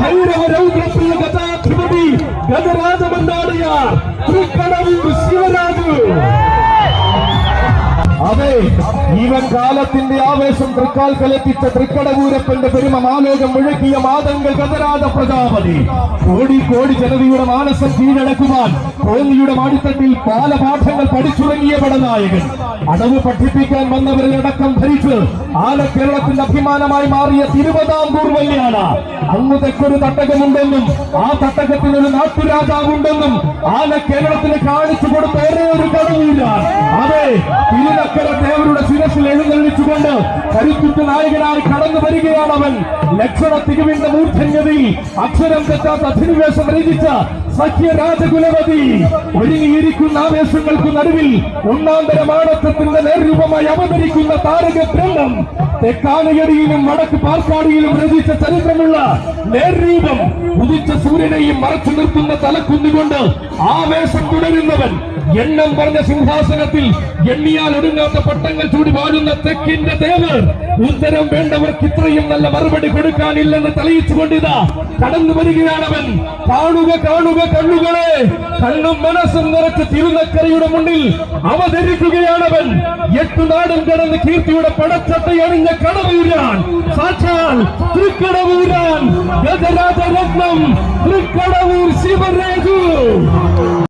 ಧೈರ್ಯ ಗಜರಾಜ ಬಂದಾಡಿಯ അതെ ജീവകാലത്തിന്റെ ആവേശം തൃക്കാൽ കലപ്പിച്ച തൃക്കടകൂരപ്പന്റെ പെരുമ മാലോകം മുഴക്കിയ മാതങ്കൾ ഗതരാത പ്രജാപതി കോടി കോടി ജനതയുടെ മാനസം കീഴടക്കുവാൻ കോന്നിയുടെ മാടിത്തട്ടിൽ പാലപാഠങ്ങൾ പഠിച്ചുറങ്ങിയ പടനായകൻ അടവ് പഠിപ്പിക്കാൻ വന്നവരെ അടക്കം ധരിച്ച് ആല കേരളത്തിന്റെ അഭിമാനമായി മാറിയ തിരുവതാംകൂർ വല്യാണ് അങ്ങ് തെക്കൊരു തട്ടകമുണ്ടെന്നും ആ തട്ടകത്തിന് ഒരു നാട്ടുരാജാവുണ്ടെന്നും ആല കേരളത്തിന് കാണിച്ചു കൊടുത്ത ഒരേ ഒരു കടവൂരാൻ അതെ espérate, espérate. എഴുന്നള്ളിച്ചുകൊണ്ട് കരുത്തുറ്റ നായകനായി കടന്നു വരികയാണ് അവൻ. ലക്ഷണ തികവിന്റെ മൂർധന്യതയിൽ അക്ഷരം തെറ്റാത്ത അധിനിവേശം രചിച്ച സഖ്യ രാജകുലപതി. ഒരുങ്ങിയിരിക്കുന്ന ആവേശങ്ങൾക്ക് നടുവിൽ ഒന്നാന്തര മാടത്തത്തിന്റെ നേർരൂപമായി അവതരിക്കുന്ന താരക ബ്രഹ്മം തെക്കാനയടിയിലും വടക്ക് പാർക്കാടിയിലും രചിച്ച ചരിത്രമുള്ള നേർരൂപം ഉദിച്ച സൂര്യനെയും മറച്ചു നിർത്തുന്ന തലക്കുന്നുകൊണ്ട് ആവേശം തുടരുന്നവൻ. എണ്ണം പറഞ്ഞ സിംഹാസനത്തിൽ എണ്ണിയാൽ ഒടുങ്ങാത്ത പട്ടങ്ങൾ ചൂടി വാഴുന്ന തെക്കിന്റെ ദേവർ ഉത്തരം വേണ്ടവർക്ക് ഇത്രയും നല്ല മറുപടി കൊടുക്കാനില്ലെന്ന് തെളിയിച്ചുകൊണ്ടിതാ. കടന്നു അവൻ. കാണുക കാണുക കണ്ണുകളെ. കണ്ണും മനസ്സും നിറച്ച് തിരുനക്കരയുടെ മുന്നിൽ അവതരിക്കുകയാണവൻ എട്ടു നാടും കടന്ന് കീർത്തിയുടെ പടച്ചട്ടയണിഞ്ഞ കടവൂരാൻ. സാക്ഷാൽ തൃക്കടവൂരാൻ. ഗജരാജരത്നം തൃക്കടവൂർ ശിവരാജു